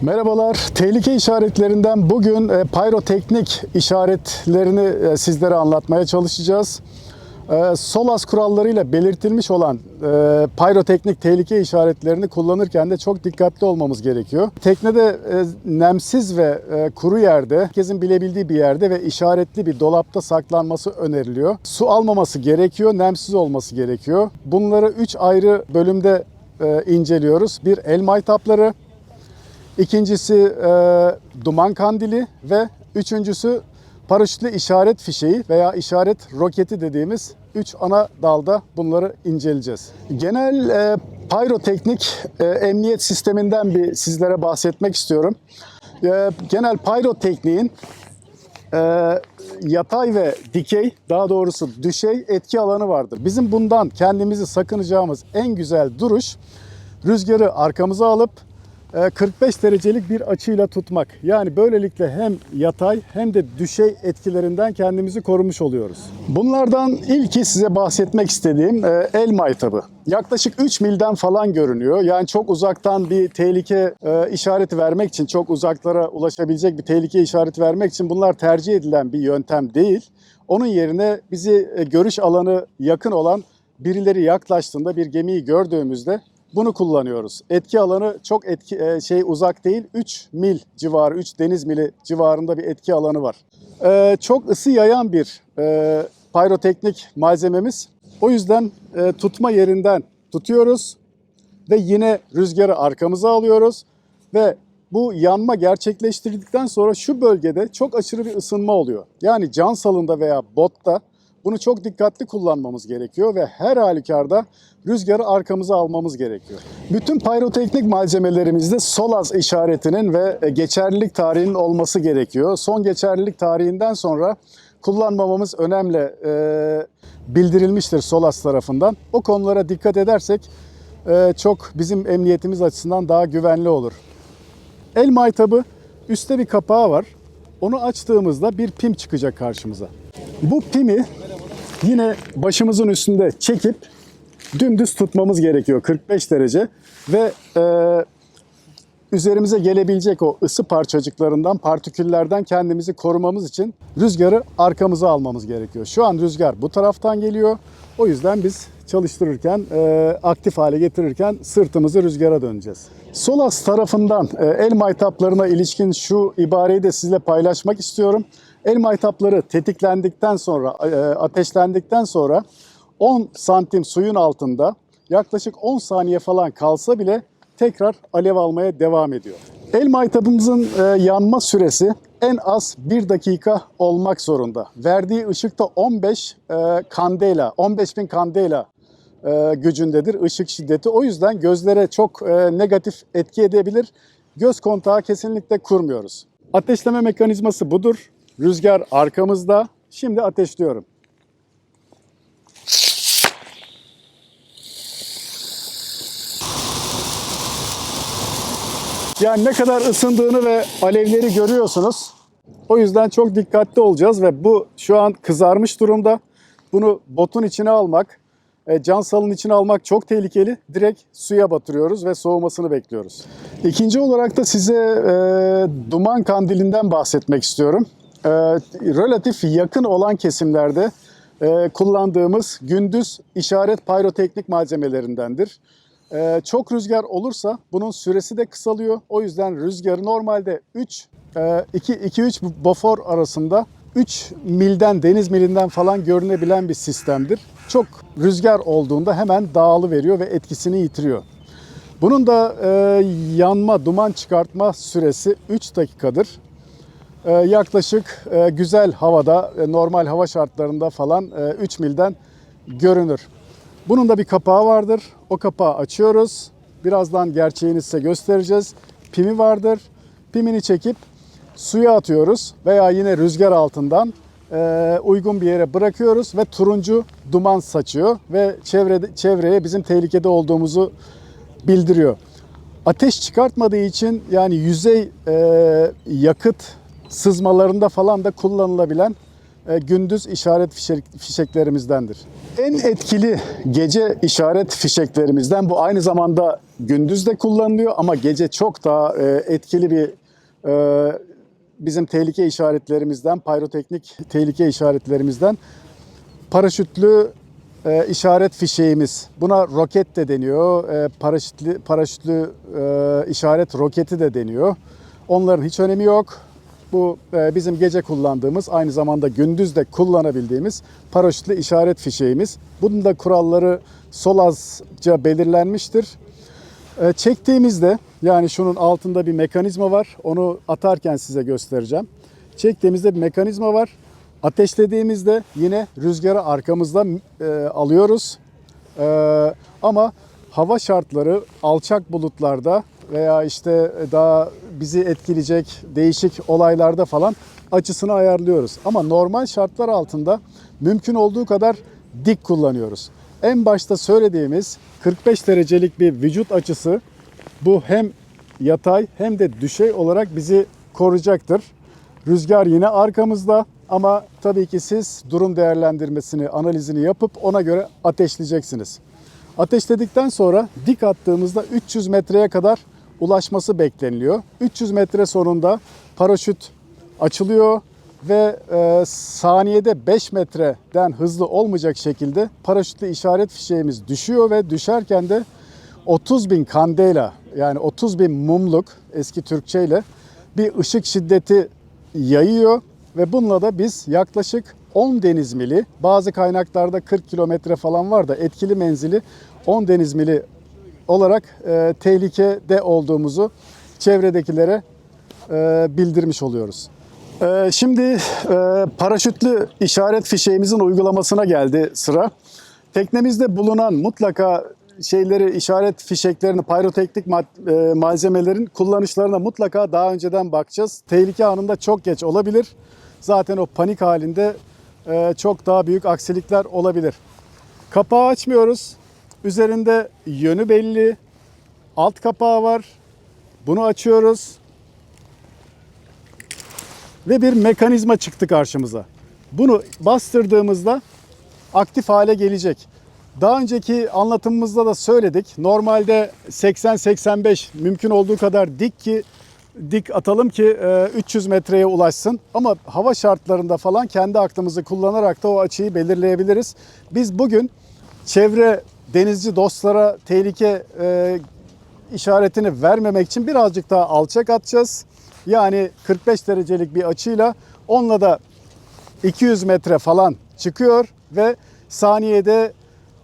Merhabalar. Tehlike işaretlerinden bugün e, pyroteknik işaretlerini e, sizlere anlatmaya çalışacağız. E, SOLAS kurallarıyla belirtilmiş olan pyroteknik tehlike işaretlerini kullanırken de çok dikkatli olmamız gerekiyor. Teknede nemsiz ve kuru yerde, herkesin bilebildiği bir yerde ve işaretli bir dolapta saklanması öneriliyor. Su almaması gerekiyor, nemsiz olması gerekiyor. Bunları 3 ayrı bölümde inceliyoruz. Bir el maytapları, İkincisi e, duman kandili ve üçüncüsü paraşütlü işaret fişeği veya işaret roketi dediğimiz üç ana dalda bunları inceleyeceğiz. Genel e, pyroteknik e, emniyet sisteminden bir sizlere bahsetmek istiyorum. E, genel pyrotekniğin e, yatay ve dikey, daha doğrusu düşey etki alanı vardır. Bizim bundan kendimizi sakınacağımız en güzel duruş rüzgarı arkamıza alıp 45 derecelik bir açıyla tutmak. Yani böylelikle hem yatay hem de düşey etkilerinden kendimizi korumuş oluyoruz. Bunlardan ilki size bahsetmek istediğim e, el maytabı. Yaklaşık 3 milden falan görünüyor. Yani çok uzaktan bir tehlike e, işareti vermek için, çok uzaklara ulaşabilecek bir tehlike işareti vermek için bunlar tercih edilen bir yöntem değil. Onun yerine bizi e, görüş alanı yakın olan birileri yaklaştığında bir gemiyi gördüğümüzde bunu kullanıyoruz. Etki alanı çok etki e, şey uzak değil. 3 mil civarı, 3 deniz mili civarında bir etki alanı var. E, çok ısı yayan bir e, pyroteknik malzememiz. O yüzden e, tutma yerinden tutuyoruz ve yine rüzgarı arkamıza alıyoruz ve bu yanma gerçekleştirdikten sonra şu bölgede çok aşırı bir ısınma oluyor. Yani can salında veya botta bunu çok dikkatli kullanmamız gerekiyor ve her halükarda rüzgarı arkamıza almamız gerekiyor. Bütün pyroteknik malzemelerimizde SOLAS işaretinin ve e, geçerlilik tarihinin olması gerekiyor. Son geçerlilik tarihinden sonra kullanmamamız önemli e, bildirilmiştir SOLAS tarafından. O konulara dikkat edersek e, çok bizim emniyetimiz açısından daha güvenli olur. El maytabı üstte bir kapağı var. Onu açtığımızda bir pim çıkacak karşımıza. Bu pimi yine başımızın üstünde çekip dümdüz tutmamız gerekiyor 45 derece ve e, üzerimize gelebilecek o ısı parçacıklarından, partiküllerden kendimizi korumamız için rüzgarı arkamıza almamız gerekiyor. Şu an rüzgar bu taraftan geliyor. O yüzden biz çalıştırırken, e, aktif hale getirirken sırtımızı rüzgara döneceğiz. Solas tarafından e, el maytaplarına ilişkin şu ibareyi de sizinle paylaşmak istiyorum. El maytapları tetiklendikten sonra, e, ateşlendikten sonra 10 santim suyun altında yaklaşık 10 saniye falan kalsa bile tekrar alev almaya devam ediyor. El maytabımızın e, yanma süresi en az 1 dakika olmak zorunda. Verdiği ışıkta 15 e, kandela, 15 bin kandela gücündedir ışık şiddeti. O yüzden gözlere çok negatif etki edebilir. Göz kontağı kesinlikle kurmuyoruz. Ateşleme mekanizması budur. Rüzgar arkamızda. Şimdi ateşliyorum. Yani ne kadar ısındığını ve alevleri görüyorsunuz. O yüzden çok dikkatli olacağız ve bu şu an kızarmış durumda. Bunu botun içine almak, e, can salın içine almak çok tehlikeli. Direkt suya batırıyoruz ve soğumasını bekliyoruz. İkinci olarak da size e, duman kandilinden bahsetmek istiyorum. E, relatif yakın olan kesimlerde e, kullandığımız gündüz işaret pyroteknik malzemelerindendir. Ee, çok rüzgar olursa bunun süresi de kısalıyor. O yüzden rüzgarı normalde 3 2-3 bofor arasında 3 milden deniz milinden falan görünebilen bir sistemdir. Çok rüzgar olduğunda hemen dağılı veriyor ve etkisini yitiriyor. Bunun da e, yanma, duman çıkartma süresi 3 dakikadır. E, yaklaşık e, güzel havada, e, normal hava şartlarında falan e, 3 milden görünür. Bunun da bir kapağı vardır. O kapağı açıyoruz. Birazdan gerçeğini size göstereceğiz. Pimi vardır. Pimini çekip suya atıyoruz veya yine rüzgar altından e, uygun bir yere bırakıyoruz ve turuncu duman saçıyor ve çevrede, çevreye bizim tehlikede olduğumuzu bildiriyor. Ateş çıkartmadığı için yani yüzey e, yakıt sızmalarında falan da kullanılabilen e, gündüz işaret fişek, fişeklerimizdendir. En etkili gece işaret fişeklerimizden bu aynı zamanda gündüz de kullanılıyor ama gece çok daha e, etkili bir e, bizim tehlike işaretlerimizden, pyroteknik tehlike işaretlerimizden paraşütlü e, işaret fişeğimiz. Buna roket de deniyor, e, paraşütlü, paraşütlü e, işaret roketi de deniyor. Onların hiç önemi yok. Bu e, bizim gece kullandığımız, aynı zamanda gündüz de kullanabildiğimiz paraşütlü işaret fişeğimiz. Bunun da kuralları solazca belirlenmiştir. E, çektiğimizde, yani şunun altında bir mekanizma var. Onu atarken size göstereceğim. Çektiğimizde bir mekanizma var. Ateşlediğimizde yine rüzgarı arkamızda e, alıyoruz. E, ama hava şartları alçak bulutlarda veya işte daha bizi etkileyecek değişik olaylarda falan açısını ayarlıyoruz. Ama normal şartlar altında mümkün olduğu kadar dik kullanıyoruz. En başta söylediğimiz 45 derecelik bir vücut açısı bu hem yatay hem de düşey olarak bizi koruyacaktır. Rüzgar yine arkamızda ama tabii ki siz durum değerlendirmesini, analizini yapıp ona göre ateşleyeceksiniz. Ateşledikten sonra dik attığımızda 300 metreye kadar ulaşması bekleniliyor. 300 metre sonunda paraşüt açılıyor ve e, saniyede 5 metreden hızlı olmayacak şekilde paraşütlü işaret fişeğimiz düşüyor ve düşerken de 30 bin kandela yani 30 bin mumluk eski Türkçeyle bir ışık şiddeti yayıyor ve bununla da biz yaklaşık 10 deniz mili bazı kaynaklarda 40 kilometre falan var da etkili menzili 10 deniz mili olarak e, tehlikede olduğumuzu çevredekilere e, bildirmiş oluyoruz. E, şimdi e, paraşütlü işaret fişeğimizin uygulamasına geldi sıra. Teknemizde bulunan mutlaka şeyleri işaret fişeklerini, pyroteknik mad- e, malzemelerin kullanışlarına mutlaka daha önceden bakacağız. Tehlike anında çok geç olabilir. Zaten o panik halinde e, çok daha büyük aksilikler olabilir. Kapağı açmıyoruz. Üzerinde yönü belli. Alt kapağı var. Bunu açıyoruz. Ve bir mekanizma çıktı karşımıza. Bunu bastırdığımızda aktif hale gelecek. Daha önceki anlatımımızda da söyledik. Normalde 80-85 mümkün olduğu kadar dik ki dik atalım ki e, 300 metreye ulaşsın. Ama hava şartlarında falan kendi aklımızı kullanarak da o açıyı belirleyebiliriz. Biz bugün çevre denizci dostlara tehlike e, işaretini vermemek için birazcık daha alçak atacağız. Yani 45 derecelik bir açıyla onunla da 200 metre falan çıkıyor ve saniyede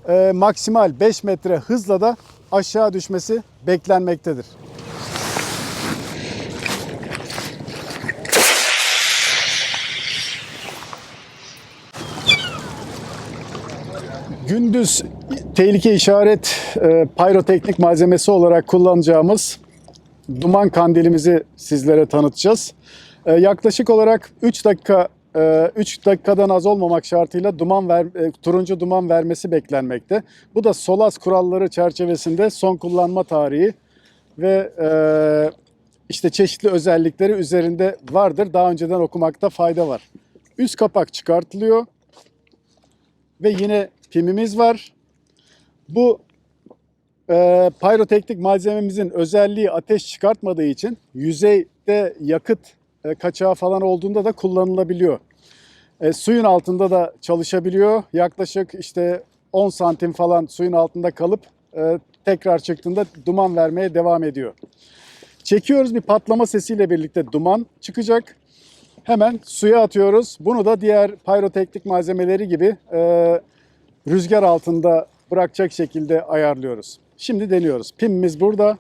e, maksimal 5 metre hızla da aşağı düşmesi beklenmektedir. Gündüz tehlike işaret e, pyroteknik malzemesi olarak kullanacağımız duman kandilimizi sizlere tanıtacağız. E, yaklaşık olarak 3 dakika 3 dakikadan az olmamak şartıyla duman ver, e, turuncu duman vermesi beklenmekte. Bu da SOLAS kuralları çerçevesinde son kullanma tarihi ve e, işte çeşitli özellikleri üzerinde vardır. Daha önceden okumakta fayda var. Üst kapak çıkartılıyor ve yine pimimiz var. Bu e, pyroteknik malzememizin özelliği ateş çıkartmadığı için yüzeyde yakıt e, kaçağı falan olduğunda da kullanılabiliyor. E, suyun altında da çalışabiliyor. Yaklaşık işte 10 santim falan suyun altında kalıp e, tekrar çıktığında duman vermeye devam ediyor. Çekiyoruz bir patlama sesiyle birlikte duman çıkacak. Hemen suya atıyoruz. Bunu da diğer pyroteknik malzemeleri gibi e, rüzgar altında bırakacak şekilde ayarlıyoruz. Şimdi deniyoruz. Pimimiz burada.